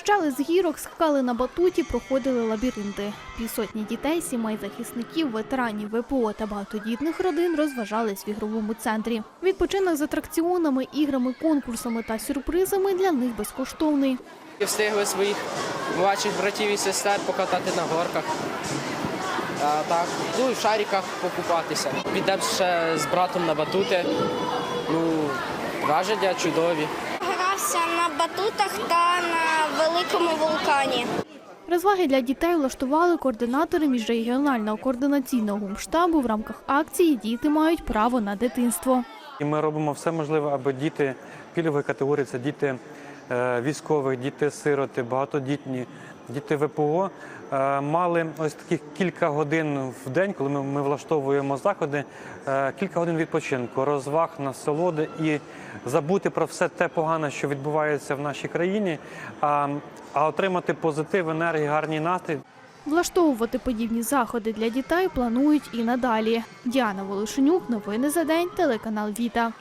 З'їжджали з гірок, скакали на батуті, проходили лабіринти. Півсотні дітей, сімей захисників, ветеранів ВПО та багатодітних родин розважались в ігровому центрі. Відпочинок з атракціонами, іграми, конкурсами та сюрпризами для них безкоштовний. Встигли своїх младших братів і сестер покатати на горках. А, так. Ну і в шариках покупатися. Підемо ще з братом на батути. Ну, враження чудові. Грався на батутах та на великому вулкані. Розваги для дітей влаштували координатори міжрегіонального координаційного гумштабу в рамках акції Діти мають право на дитинство. І ми робимо все можливе, аби діти пільгової категорії, це діти військових, діти сироти, багатодітні, діти ВПО, е, мали ось таких кілька годин в день, коли ми, ми влаштовуємо заходи, е, кілька годин відпочинку, розваг, насолоди і забути про все те погане, що відбувається в нашій країні, а, а отримати позитив, енергію, гарний настрій. Влаштовувати подібні заходи для дітей планують і надалі. Діана Волошенюк, новини за день, телеканал Віта.